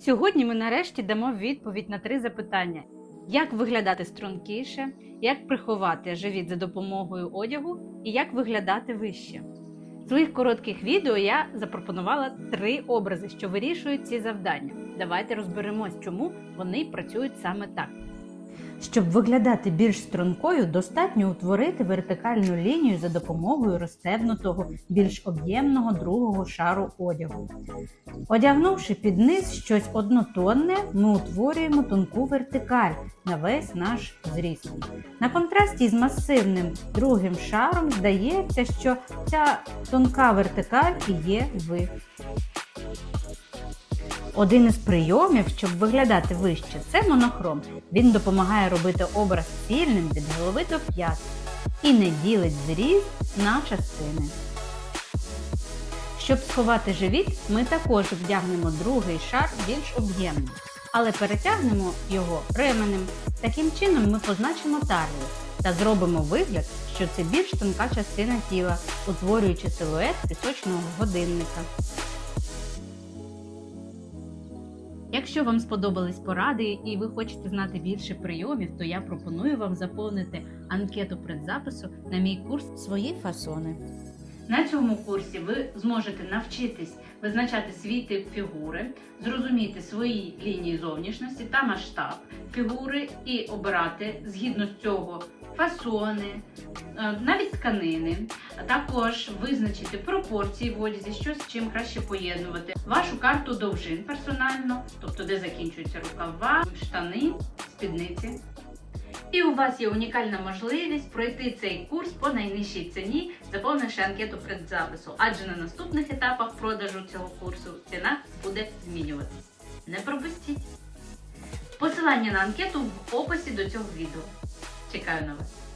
Сьогодні ми нарешті дамо відповідь на три запитання: як виглядати стрункіше, як приховати живіт за допомогою одягу і як виглядати вище. Своїх коротких відео я запропонувала три образи, що вирішують ці завдання. Давайте розберемось, чому вони працюють саме так. Щоб виглядати більш стрункою, достатньо утворити вертикальну лінію за допомогою розстебнутого, більш об'ємного другого шару одягу. Одягнувши під низ щось однотонне, ми утворюємо тонку вертикаль на весь наш зріст. На контрасті з масивним другим шаром здається, що ця тонка вертикаль і є ви. Один із прийомів, щоб виглядати вище, це монохром. Він допомагає робити образ цільним від голови до п'ят і не ділить зріст на частини. Щоб сховати живіт, ми також вдягнемо другий шар більш об'ємний, але перетягнемо його ременем. Таким чином ми позначимо талію та зробимо вигляд, що це більш тонка частина тіла, утворюючи силует пісочного годинника. Якщо вам сподобались поради і ви хочете знати більше прийомів, то я пропоную вам заповнити анкету предзапису на мій курс Свої фасони. На цьому курсі ви зможете навчитись визначати свій тип фігури, зрозуміти свої лінії зовнішності та масштаб фігури і обирати згідно з цього фасони, е, навіть тканини, а також визначити пропорції в одязі, що з чим краще поєднувати, вашу карту довжин персонально, тобто де закінчується рукава, штани, спідниці. І у вас є унікальна можливість пройти цей курс по найнижчій ціні, заповнивши анкету предзапису, адже на наступних етапах продажу цього курсу ціна буде змінюватися. Не пропустіть! Посилання на анкету в описі до цього відео. Чекаю на вас!